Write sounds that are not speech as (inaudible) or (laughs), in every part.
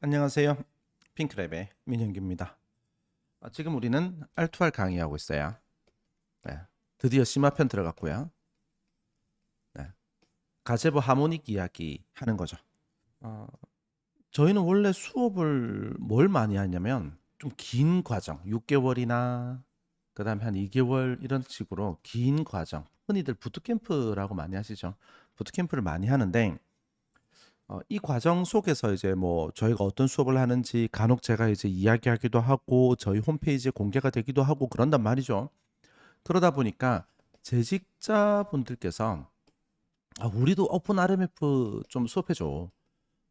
안녕하세요. 핑크랩의 민현기입니다. 아, 지금 우리는 R2R 강의하고 있어요. 네, 드디어 심화편 들어갔고요. 네, 가제보 하모닉 이야기 하는 거죠. 어, 저희는 원래 수업을 뭘 많이 하냐면 좀 긴 과정, 6개월이나 그 다음에 한 2개월 이런 식으로 긴 과정, 흔히들 부트캠프라고 많이 하시죠. 부트캠프를 많이 하는데 어, 이 과정 속에서 이제 뭐 저희가 어떤 수업을 하는지 간혹 제가 이제 이야기하기도 하고 저희 홈페이지에 공개가 되기도 하고 그런단 말이죠. 그러다 보니까 재직자분들께서 아, 우리도 오픈 RMF 좀 수업해 줘.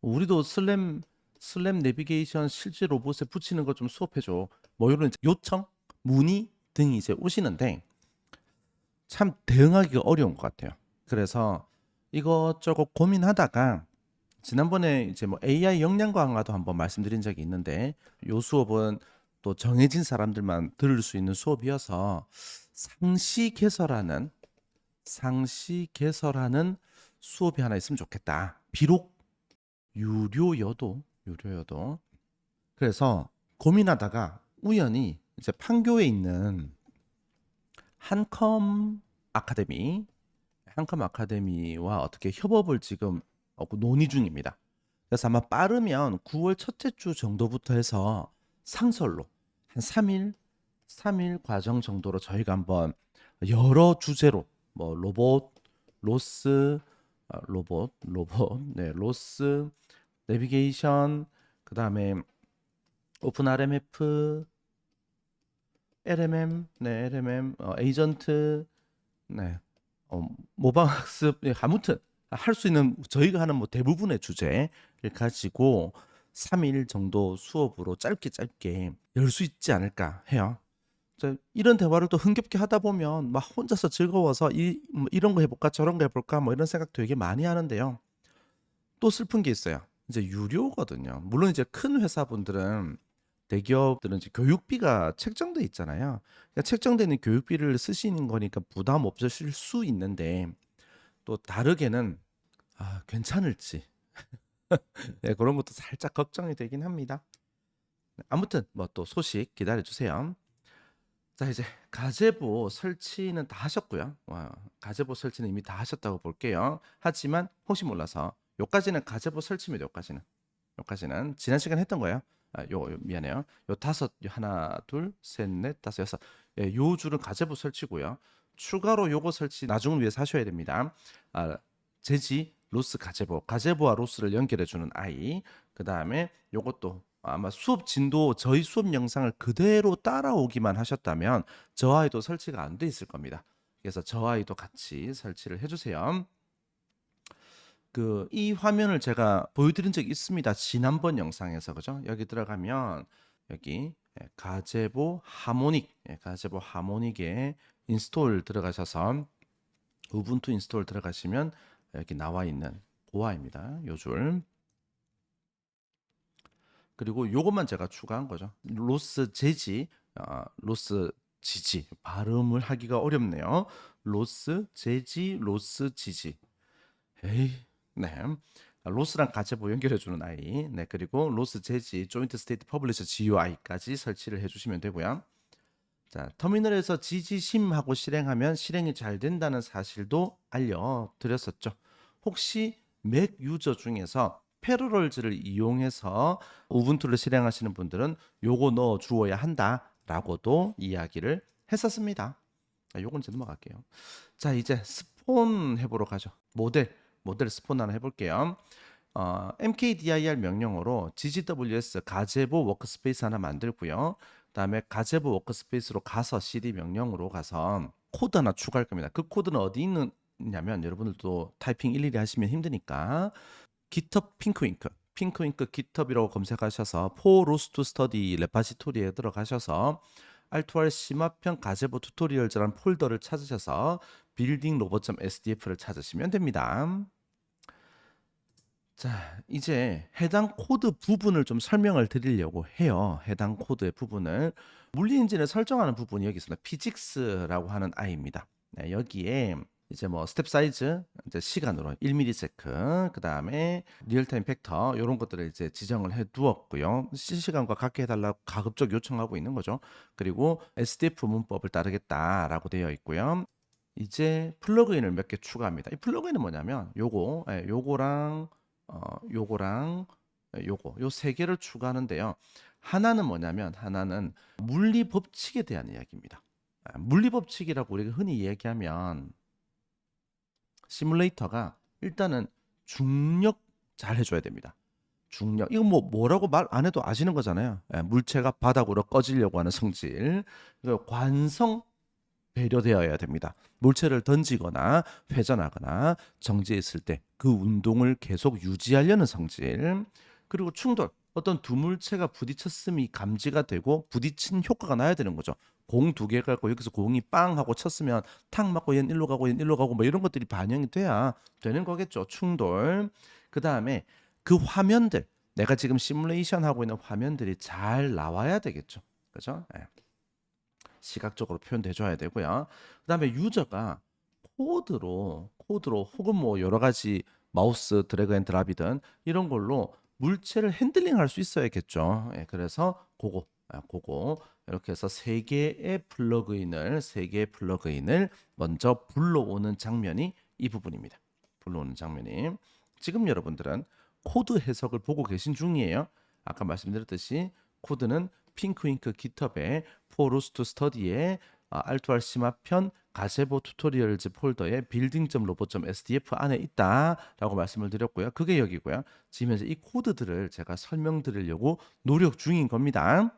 우리도 슬램 슬램 내비게이션 실제 로봇에 붙이는 거좀 수업해 줘. 뭐 이런 이제 요청, 문의 등이 이제 오시는데 참 대응하기가 어려운 것 같아요. 그래서 이것저것 고민하다가 지난번에 이제 뭐 AI 역량 강화도 한번 말씀드린 적이 있는데 요 수업은 또 정해진 사람들만 들을 수 있는 수업이어서 상시 개설하는 상시 개설하는 수업이 하나 있으면 좋겠다. 비록 유료여도 유료여도 그래서 고민하다가 우연히 이제 판교에 있는 한컴 아카데미 한컴 아카데미와 어떻게 협업을 지금 어, 논의 중입니다. 그래서 아마 빠르면 9월 첫째 주 정도부터 해서 상설로 한 3일, 3일 과정 정도로 저희가 한번 여러 주제로 뭐 로봇, 로스, 어, 로봇, 로봇, 네, 로스, 내비게이션, 그 다음에 오픈 RMF, LMM, 네, LMM, 어, 에이전트, 네, 어, 모방 학습, 네, 아무튼 할 수 있는 저희가 하는 뭐 대부분의 주제를 가지고 3일 정도 수업으로 짧게 짧게 열 수 있지 않을까 해요. 저 이런 대화를 또 흥겹게 하다 보면 막 혼자서 즐거워서 이, 뭐 이런 거 해볼까 저런 거 해볼까 뭐 이런 생각 되게 많이 하는데요. 또 슬픈 게 있어요. 이제 유료거든요. 물론 이제 큰 회사분들은 대기업들은 이제 교육비가 책정돼 있잖아요. 그러니까 책정되는 교육비를 쓰시는 거니까 부담 없으실 수 있는데 또 다르게는 아, 괜찮을지 (laughs) 네, 그런 것도 살짝 걱정이 되긴 합니다. 아무튼 뭐 또 소식 기다려 주세요. 자 이제 가제보 설치는 다 하셨고요. 와, 가제보 설치는 이미 다 하셨다고 볼게요. 하지만 혹시 몰라서 요까지는 가제보 설치입니다. 요까지는 요까지는 지난 시간 에 했던 거예요. 아, 요, 요 미안해요. 요 다섯 요 하나 둘셋넷 다섯 여섯 예, 요 줄은 가제보 설치고요. 추가로 요거 설치 나중을 위해서 하셔야 됩니다. 아, 제지 로스 가제보 가제보와 로스를 연결해 주는 아이 그 다음에 요것도 아마 수업 진도 저희 수업 영상을 그대로 따라오기만 하셨다면 저 아이도 설치가 안 돼 있을 겁니다. 그래서 저 아이도 같이 설치를 해주세요. 그 이 화면을 제가 보여드린 적이 있습니다. 지난번 영상에서 그죠? 여기 들어가면 여기 예, 가제보 하모닉 예, 가제보 하모닉에 인스톨 들어가셔서 우분투 인스톨 들어가시면 여기 나와 있는 고아입니다. 요 줄. 그리고 요것만 제가 추가한 거죠. 로스 제지, 아, 로스 지지 발음을 하기가 어렵네요. 로스 제지, 로스 지지. 에이, 네. 아, 로스랑 가제보 연결해주는 아이. 네, 그리고 로스 제지, 조인트 스테이트 퍼블리셔 GUI까지 설치를 해주시면 되고요. 자, 터미널에서 지지심하고 실행하면 실행이 잘 된다는 사실도 알려드렸었죠. 혹시 맥 유저 중에서 패러럴즈를 이용해서 우분투를 실행하시는 분들은 요거 넣어 주어야 한다라고도 이야기를 했었습니다. 아, 요건 이제 넘어갈게요. 자, 이제 스폰 해보러 가죠. 모델, 모델 스폰 하나 해볼게요. 어, mkdir 명령어로 ggws 가제보 워크스페이스 하나 만들고요. 그다음에 가제보 워크스페이스로 가서 cd 명령으로 가서 코드 하나 추가할 겁니다. 그 코드는 어디 있 느냐면 여러분들도 타이핑 일일이 하시면 힘드니까 GitHub 핑크윙크 핑크윙크 GitHub이라고 검색하셔서 포 로스트 스터디 레파지토리에 들어가셔서 R2R 심화편 가제보 튜토리얼즈라는 폴더를 찾으셔서 빌딩 로봇.sdf를 찾으시면 됩니다. 자, 이제 해당 코드 부분을 좀 설명을 드리려고 해요. 해당 코드의 부분을 물리 엔진을 설정하는 부분이 여기 있습니다. 피직스라고 하는 아이입니다. 네, 여기에 이제 뭐 스텝 사이즈 이제 시간으로 1ms 그다음에 리얼타임 팩터 이런 것들을 이제 지정을 해 두었고요. 실시간과 같게 해 달라고 가급적 요청하고 있는 거죠. 그리고 SDF 문법을 따르겠다라고 되어 있고요. 이제 플러그인을 몇 개 추가합니다. 이 플러그인은 뭐냐면 요거 예, 요거랑 어 요거랑 예, 요거 요 세 개를 추가하는데요. 하나는 뭐냐면 하나는 물리 법칙에 대한 이야기입니다. 아, 물리 법칙이라고 우리가 흔히 얘기하면 시뮬레이터가 일단은 중력 잘 해줘야 됩니다. 중력 이거 뭐 뭐라고 말 안 해도 아시는 거잖아요. 예, 물체가 바닥으로 꺼지려고 하는 성질. 관성 배려되어야 됩니다. 물체를 던지거나 회전하거나 정지했을 때 그 운동을 계속 유지하려는 성질. 그리고 충돌. 어떤 두 물체가 부딪혔음이 감지가 되고 부딪힌 효과가 나야 되는 거죠. 공 두 개 갖고 여기서 공이 빵 하고 쳤으면 탁 맞고 얘는 일로 가고 얘는 일로 가고 뭐 이런 것들이 반영이 돼야 되는 거겠죠. 충돌. 그 다음에 그 화면들 내가 지금 시뮬레이션 하고 있는 화면들이 잘 나와야 되겠죠. 그죠? 예. 시각적으로 표현돼 줘야 되고요. 그 다음에 유저가 코드로 코드로 혹은 뭐 여러 가지 마우스 드래그 앤 드랍이든 이런 걸로 물체를 핸들링 할 수 있어야겠죠. 예, 그래서 그거 아, 그거 이렇게 해서 세 개의 플러그인을 세 개의 플러그인을 먼저 불러오는 장면이 이 부분입니다. 불러오는 장면이 지금 여러분들은 코드 해석을 보고 계신 중이에요. 아까 말씀드렸듯이 코드는 핑크윙크 깃허브의 포루스트 스터디의 알투알 심화편 가세보 튜토리얼즈 폴더의 building.robot.sdf 안에 있다라고 말씀을 드렸고요. 그게 여기고요. 지금 현재 이 코드들을 제가 설명드리려고 노력 중인 겁니다.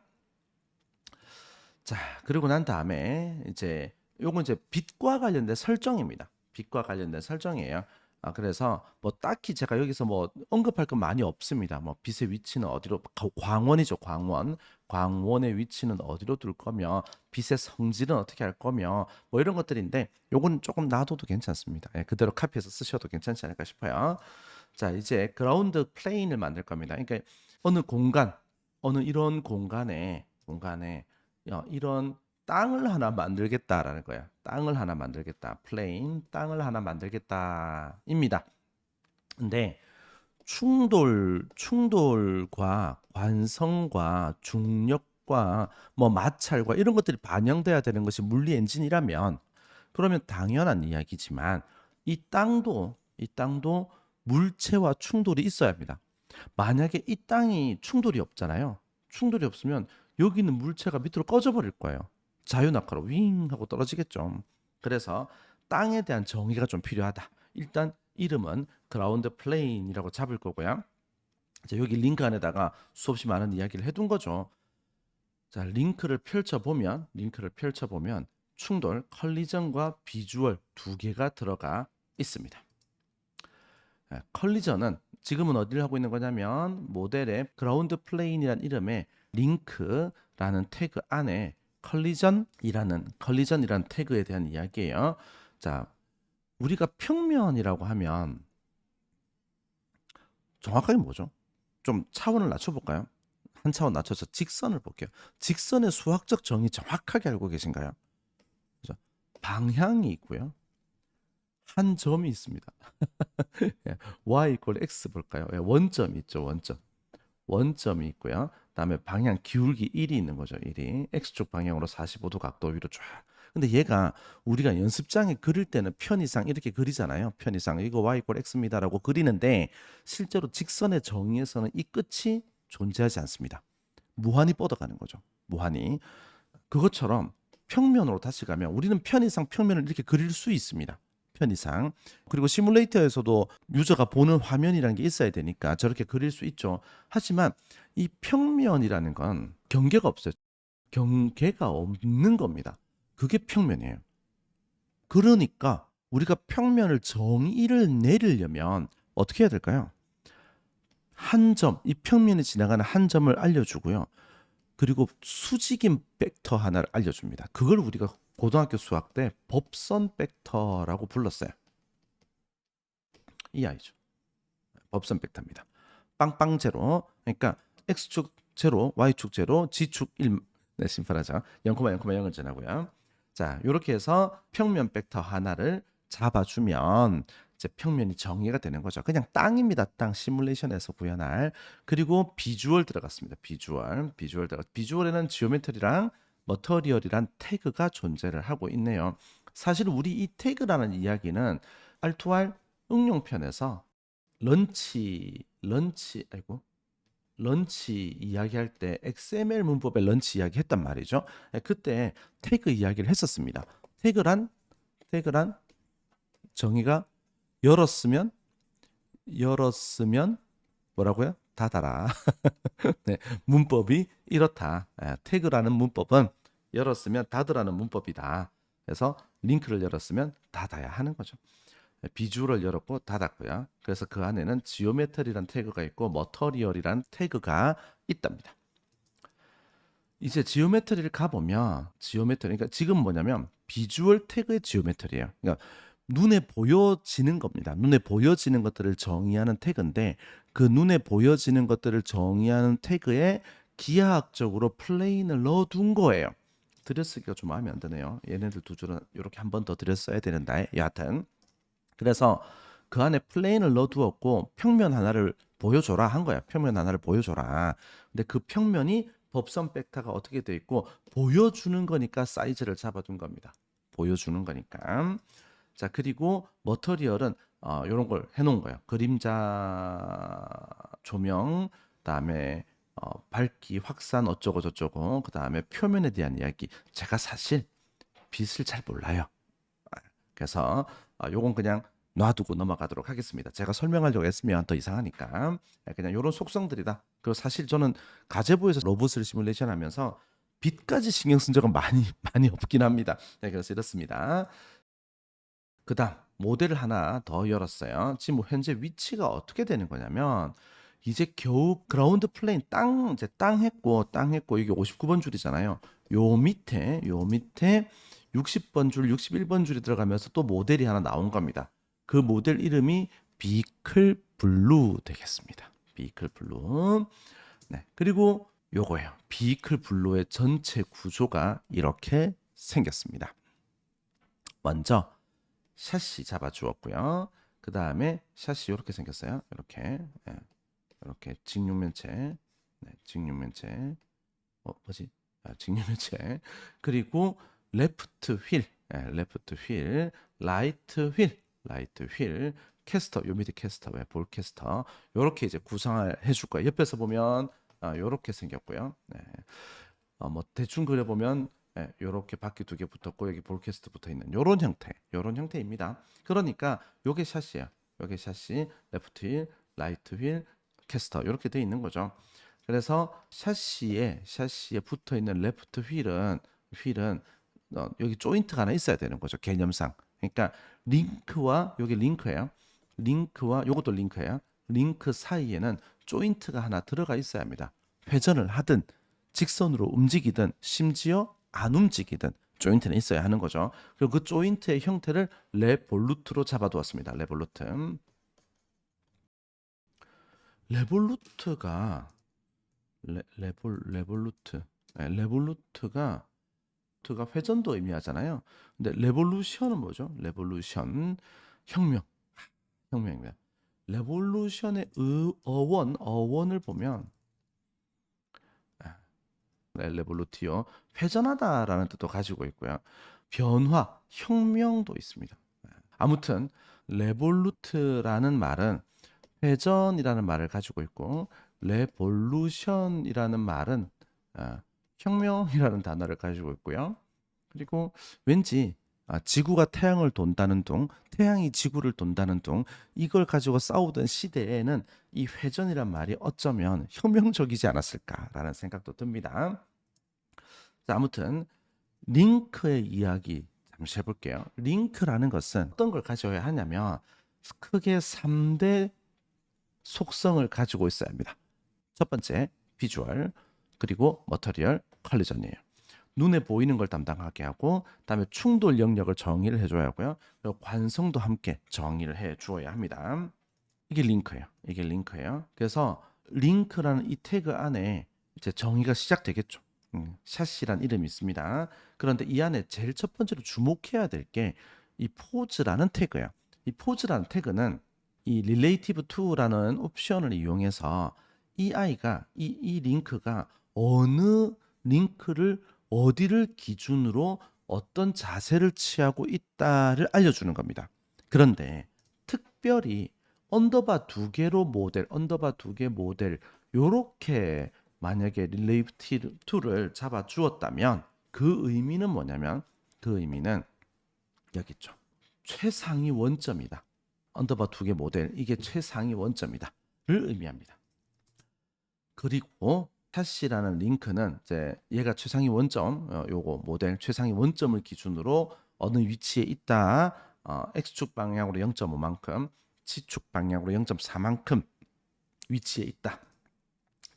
자, 그리고 난 다음에 이제 요건 이제 빛과 관련된 설정입니다. 빛과 관련된 설정이에요. 아, 그래서 뭐 딱히 제가 여기서 뭐 언급할 건 많이 없습니다. 뭐 빛의 위치는 어디로 가- 광원이죠, 광원. 광원의 위치는 어디로 둘 거며 빛의 성질은 어떻게 할 거며 뭐 이런 것들인데 요건 조금 놔둬도 괜찮습니다. 예, 그대로 카피해서 쓰셔도 괜찮지 않을까 싶어요. 자, 이제 그라운드 플레인을 만들 겁니다. 그러니까 어느 공간, 어느 이런 공간에 공간에 어, 이런 땅을 하나 만들겠다라는 거야. 땅을 하나 만들겠다. 플레인 땅을 하나 만들겠다입니다. 근데 충돌 충돌과 관성과 중력과 뭐 마찰과 이런 것들이 반영돼야 되는 것이 물리 엔진이라면 그러면 당연한 이야기지만 이 땅도 이 땅도 물체와 충돌이 있어야 합니다. 만약에 이 땅이 충돌이 없잖아요. 충돌이 없으면 여기 있는 물체가 밑으로 꺼져 버릴 거예요. 자유낙하로 윙 하고 떨어지겠죠. 그래서 땅에 대한 정의가 좀 필요하다. 일단 이름은 그라운드 플레인이라고 잡을 거고요. 자, 여기 링크 안에다가 수없이 많은 이야기를 해둔 거죠. 자, 링크를 펼쳐보면, 링크를 펼쳐보면 충돌, 컬리전과 비주얼 두 개가 들어가 있습니다. 예, 컬리전은 지금은 어디를 하고 있는 거냐면 모델의 그라운드 플레인이라는 이름의 링크라는 태그 안에 컬리전이라는 컬리전이라는 태그에 대한 이야기예요. 자, 우리가 평면이라고 하면 정확하게 뭐죠? 좀 차원을 낮춰볼까요? 한 차원 낮춰서 직선을 볼게요. 직선의 수학적 정의 정확하게 알고 계신가요? 그죠? 방향이 있고요. 한 점이 있습니다. (laughs) 예, y 이퀄 x 볼까요? 예, 원점이 있죠. 원점. 원점이 있고요. 그다음에 방향 기울기 1이 있는 거죠. 1이 x축 방향으로 45도 각도 위로 쫙. 근데 얘가 우리가 연습장에 그릴 때는 편의상 이렇게 그리잖아요. 편의상 이거 y 이퀄 x입니다라고 그리는데 실제로 직선의 정의에서는 이 끝이 존재하지 않습니다. 무한히 뻗어가는 거죠. 무한히. 그것처럼 평면으로 다시 가면 우리는 편의상 평면을 이렇게 그릴 수 있습니다. 편의상. 그리고 시뮬레이터에서도 유저가 보는 화면이라는 게 있어야 되니까 저렇게 그릴 수 있죠. 하지만 이 평면이라는 건 경계가 없어요. 경계가 없는 겁니다. 그게 평면이에요. 그러니까 우리가 평면을 정의를 내리려면 어떻게 해야 될까요? 한 점, 이 평면에 지나가는 한 점을 알려주고요. 그리고 수직인 벡터 하나를 알려줍니다. 그걸 우리가 고등학교 수학 때 법선 벡터라고 불렀어요. 이 아이죠. 법선 벡터입니다. 빵빵 제로. 그러니까 x축 제로, y축 제로, g축 1. 네, 심플하죠. 0,0,0을 지나고요. 자, 이렇게 해서 평면 벡터 하나를 잡아주면 이제 평면이 정의가 되는 거죠. 그냥 땅입니다. 땅 시뮬레이션에서 구현할. 그리고 비주얼 들어갔습니다. 비주얼. 비주얼 들어가. 비주얼에는 지오메트리랑 머터리얼이란 태그가 존재를 하고 있네요. 사실 우리 이 태그라는 이야기는 R2R 응용편에서 런치 런치 아이고 런치 이야기할 때 XML 문법의 런치 이야기 했단 말이죠. 예, 그때 태그 이야기를 했었습니다. 태그란 태그란 정의가 열었으면 열었으면 뭐라고요? 닫아라. (laughs) 네, 문법이 이렇다. 예, 태그라는 문법은 열었으면 닫으라는 문법이다. 그래서 링크를 열었으면 닫아야 하는 거죠. 예, 비주얼을 열었고 닫았고요. 그래서 그 안에는 지오메트리란 태그가 있고 머터리얼이란 태그가 있답니다. 이제 지오메트리를 가보면 지오메트리 그러니까 지금 뭐냐면 비주얼 태그의 지오메트리예요. 그러니까 눈에 보여지는 겁니다. 눈에 보여지는 것들을 정의하는 태그인데 그 눈에 보여지는 것들을 정의하는 태그에 기하학적으로 플레인을 넣어둔 거예요. 들여쓰기가 좀 마음에 안 드네요. 얘네들 두 줄은 이렇게 한 번 더 들여써야 되는데 여하튼 그래서 그 안에 플레인을 넣어두었고 평면 하나를 보여줘라 한 거야. 평면 하나를 보여줘라. 근데 그 평면이 법선 벡터가 어떻게 돼 있고 보여주는 거니까 사이즈를 잡아둔 겁니다. 보여주는 거니까. 자 그리고 머터리얼은 어, 이런 걸 해놓은 거예요. 그림자 조명, 그다음에 어, 밝기, 확산 어쩌고 저쩌고, 그다음에 표면에 대한 이야기. 제가 사실 빛을 잘 몰라요. 아, 그래서 아, 요건 그냥 놔두고 넘어가도록 하겠습니다. 제가 설명하려고 했으면 더 이상하니까 예, 그냥 요런 속성들이다. 그리고 사실 저는 가제부에서 로봇을 시뮬레이션 하면서 빛까지 신경 쓴 적은 많이 (laughs) 많이 없긴 합니다. 네, 그래서 이렇습니다. 그다음 모델을 하나 더 열었어요. 지금 뭐 현재 위치가 어떻게 되는 거냐면 이제 겨우 그라운드 플레인 땅 이제 땅 했고 땅 했고 이게 59번 줄이잖아요. 요 밑에 요 밑에 60번 줄, 61번 줄이 들어가면서 또 모델이 하나 나온 겁니다. 그 모델 이름이 비클 블루 되겠습니다. 비클 블루. 네. 그리고 요거예요. 비클 블루의 전체 구조가 이렇게 생겼습니다. 먼저 샷시 잡아 주었고요. 그 다음에 샷시 이렇게 생겼어요. 이렇게 예. 이렇게 직육면체, 네, 직육면체, 어 뭐지? 아, 직육면체. (laughs) 그리고 레프트 휠, 예, 레프트 휠, 라이트 휠, 라이트 휠, 캐스터, 요 밑에 캐스터, 왜 볼 캐스터, 요렇게 이제 구성을 해줄 거예요. 옆에서 보면 아, 요렇게 생겼고요. 네. 어, 뭐 대충 그려보면 예, 요렇게 바퀴 두 개 붙었고 여기 볼 캐스트 붙어 있는 요런 형태, 요런 형태입니다. 그러니까 요게 샷이에요. 요게 샷시, 레프트 휠, 라이트 휠, 캐스터 이렇게 돼 있는 거죠. 그래서 샤시에 샤시에 붙어 있는 레프트 휠은 휠은 어, 여기 조인트가 하나 있어야 되는 거죠. 개념상. 그러니까 링크와 여기 링크예요. 링크와 요것도 링크예요. 링크 사이에는 조인트가 하나 들어가 있어야 합니다. 회전을 하든 직선으로 움직이든 심지어 안 움직이든 조인트는 있어야 하는 거죠. 그리고 그 조인트의 형태를 레볼루트로 잡아두었습니다. 레볼루트. 레볼루트가 레, 레볼 레볼루트 네, 레볼루트가 트가 회전도 의미하잖아요. 근데 레볼루션은 뭐죠? 레볼루션 혁명 혁명입니다. 레볼루션의 의, 어원 어원을 보면 네, 레볼루티오 회전하다라는 뜻도 가지고 있고요. 변화 혁명도 있습니다. 네. 아무튼 레볼루트라는 말은 회전이라는 말을 가지고 있고 레볼루션이라는 말은 아, 혁명이라는 단어를 가지고 있고요. 그리고 왠지 아, 지구가 태양을 돈다는 둥, 태양이 지구를 돈다는 둥, 이걸 가지고 싸우던 시대에는 이 회전이란 말이 어쩌면 혁명적이지 않았을까라는 생각도 듭니다. 자, 아무튼 링크의 이야기 잠시 해볼게요. 링크라는 것은 어떤 걸 가져야 하냐면 크게 3대 속성을 가지고 있어야 합니다. 첫 번째 비주얼 그리고 머터리얼 컬리전이에요. 눈에 보이는 걸 담당하게 하고 그다음에 충돌 영역을 정의를 해줘야 하고요. 관성도 함께 정의를 해 주어야 합니다. 이게 링크예요. 이게 링크예요. 그래서 링크라는 이 태그 안에 이제 정의가 시작되겠죠. 음, 샷이란 이름이 있습니다. 그런데 이 안에 제일 첫 번째로 주목해야 될 게 이 포즈라는 태그예요. 이 포즈라는 태그는 이 relative to라는 옵션을 이용해서 이 아이가 이, 이 링크가 어느 링크를 어디를 기준으로 어떤 자세를 취하고 있다를 알려주는 겁니다. 그런데 특별히 언더바 두 개로 모델, 언더바 두 개 모델 요렇게 만약에 relative to를 잡아 주었다면 그 의미는 뭐냐면 그 의미는 여기 있죠. 최상위 원점이다. 언더바 두 개 모델 이게 최상위 원점이다를 의미합니다. 그리고 샷시라는 링크는 이제 얘가 최상위 원점 어, 요거 모델 최상위 원점을 기준으로 어느 위치에 있다 어, x축 방향으로 0.5만큼 z축 방향으로 0.4만큼 위치에 있다.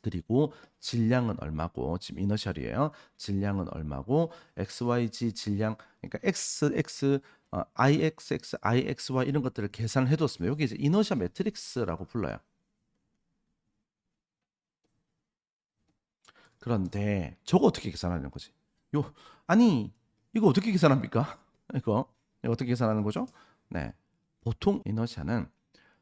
그리고 질량은 얼마고 지금 이너셜이에요. 질량은 얼마고 XYZ 질량 그러니까 X X 어, IXX IXY 이런 것들을 계산을 해뒀습니다. 여기 이제 이너셜 매트릭스라고 불러요. 그런데 저거 어떻게 계산하는 거지? 요 아니 이거 어떻게 계산합니까? (laughs) 이거 어떻게 계산하는 거죠? 네, 보통 이너셜은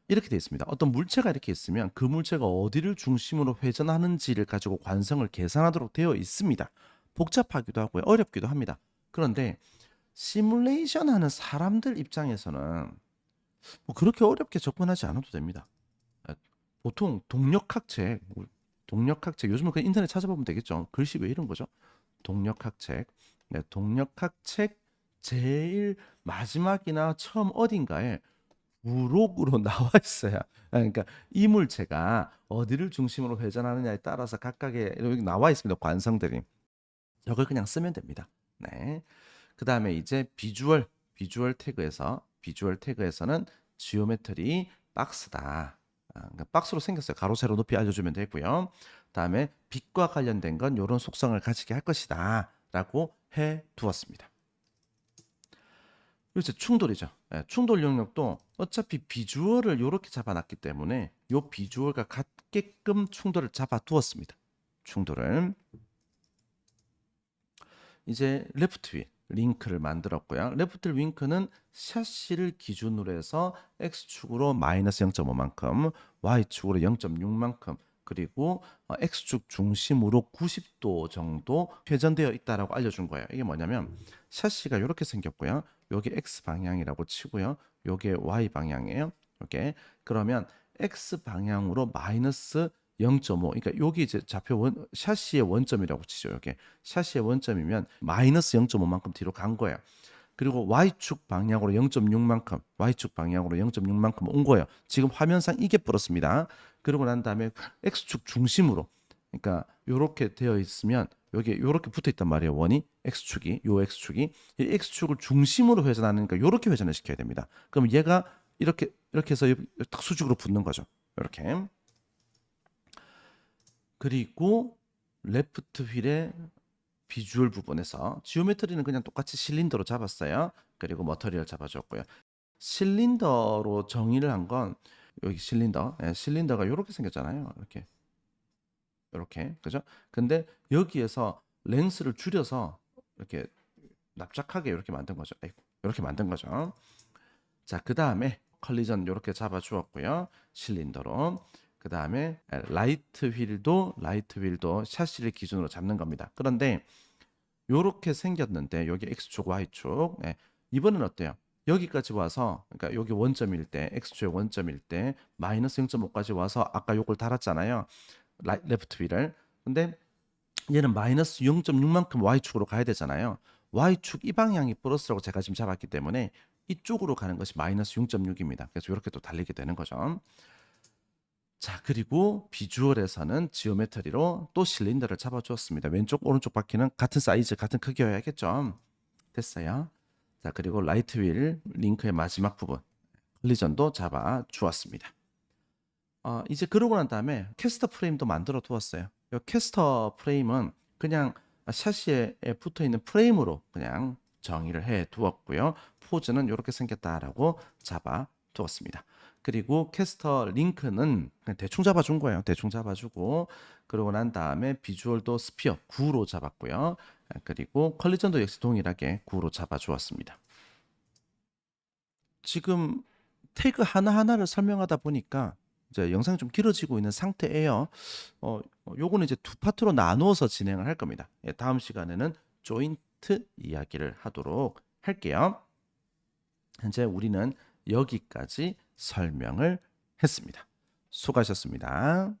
이렇게 되어 있습니다. 어떤 물체가 이렇게 있으면 그 물체가 어디를 중심으로 회전하는지를 가지고 관성을 계산하도록 되어 있습니다. 복잡하기도 하고요. 어렵기도 합니다. 그런데 시뮬레이션 하는 사람들 입장에서는 뭐 그렇게 어렵게 접근하지 않아도 됩니다. 보통 동력학책, 동력학책 요즘은 그냥 인터넷 찾아보면 되겠죠. 글씨 왜 이런 거죠? 동력학책. 네, 동력학책 제일 마지막이나 처음 어딘가에 부록으로 (laughs) 나와 있어요. 그러니까 이 물체가 어디를 중심으로 회전하느냐에 따라서 각각의 여기 나와 있습니다. 관성들이. 저걸 그냥 쓰면 됩니다. 네. 그 다음에 이제 비주얼, 비주얼 태그에서, 비주얼 태그에서는 지오메트리 박스다. 아, 그러니까 박스로 생겼어요. 가로, 세로, 높이 알려주면 되고요. 다음에 빛과 관련된 건 이런 속성을 가지게 할 것이다. 라고 해 두었습니다. 이제 충돌이죠. 예, 충돌 영역도 어차피 비주얼을 이렇게 잡아놨기 때문에 이 비주얼과 같게끔 충돌을 잡아두었습니다. 충돌을 이제 레프트 위 링크를 만들었고요. 레프트 링크는 샤시를 기준으로 해서 x축으로 마이너스 0.5만큼, y축으로 0.6만큼, 그리고 어, x축 중심으로 90도 정도 회전되어 있다라고 알려준 거예요. 이게 뭐냐면 샤시가 이렇게 생겼고요. 요게 x 방향이라고 치고요. 요게 y 방향이에요. 요게 그러면 x 방향으로 마이너스 0.5. 그러니까 여기 이제 좌표 원 샤시의 원점이라고 치죠. 이게 샤시의 원점이면 마이너스 0.5만큼 뒤로 간 거예요. 그리고 y축 방향으로 0.6만큼, y축 방향으로 0.6만큼 온 거예요. 지금 화면상 이게 플러스입니다. 그러고 난 다음에 x축 중심으로 그러니까 요렇게 되어 있으면 여기 요렇게 붙어 있단 말이에요. 원이 x축이 요 x축이 이 x축을 중심으로 회전하니까 요렇게 회전을 시켜야 됩니다. 그럼 얘가 이렇게 이렇게 해서 딱 수직으로 붙는 거죠. 이렇게. 그리고 레프트 휠의 비주얼 부분에서 지오메트리는 그냥 똑같이 실린더로 잡았어요. 그리고 머터리얼 잡아줬고요. 실린더로 정의를 한 건 여기 실린더, 네, 실린더가 이렇게 생겼잖아요. 이렇게, 이렇게, 그죠? 근데 여기에서 랭스를 줄여서 이렇게 납작하게 이렇게 만든 거죠. 아이고, 이렇게 만든 거죠. 자, 그 다음에 컬리전 이렇게 잡아주었고요. 실린더로. 그 다음에 라이트 휠도 라이트 휠도 샤시를 기준으로 잡는 겁니다. 그런데 이렇게 생겼는데 여기 x축, y축 네. 이번엔 어때요? 여기까지 와서 그러니까 여기 원점일 때 x축의 원점일 때 마이너스 0.5까지 와서 아까 요걸 달았잖아요. 라이, 레프트 휠을. 근데 얘는 마이너스 0.6만큼 y축으로 가야 되잖아요. y축 이 방향이 플러스라고 제가 지금 잡았기 때문에 이쪽으로 가는 것이 마이너스 6.6입니다. 그래서 이렇게 또 달리게 되는 거죠. 자, 그리고 비주얼에서는 지오메트리로 또 실린더를 잡아주었습니다. 왼쪽, 오른쪽 바퀴는 같은 사이즈, 같은 크기여야겠죠. 됐어요. 자, 그리고 라이트 휠 링크의 마지막 부분, 컬리전도 잡아주었습니다. 어, 이제 그러고 난 다음에 캐스터 프레임도 만들어 두었어요. 이 캐스터 프레임은 그냥 샤시에 붙어 있는 프레임으로 그냥 정의를 해 두었고요. 포즈는 이렇게 생겼다라고 잡아 두었습니다. 그리고 캐스터 링크는 그냥 대충 잡아준 거예요. 대충 잡아주고 그러고 난 다음에 비주얼도 스피어 9로 잡았고요. 그리고 컬리전도 역시 동일하게 9로 잡아주었습니다. 지금 태그 하나하나를 설명하다 보니까 이제 영상이 좀 길어지고 있는 상태예요. 어, 어, 요거는 이제 두 파트로 나누어서 진행을 할 겁니다. 예, 다음 시간에는 조인트 이야기를 하도록 할게요. 현재 우리는 여기까지 설명을 했습니다. 수고하셨습니다.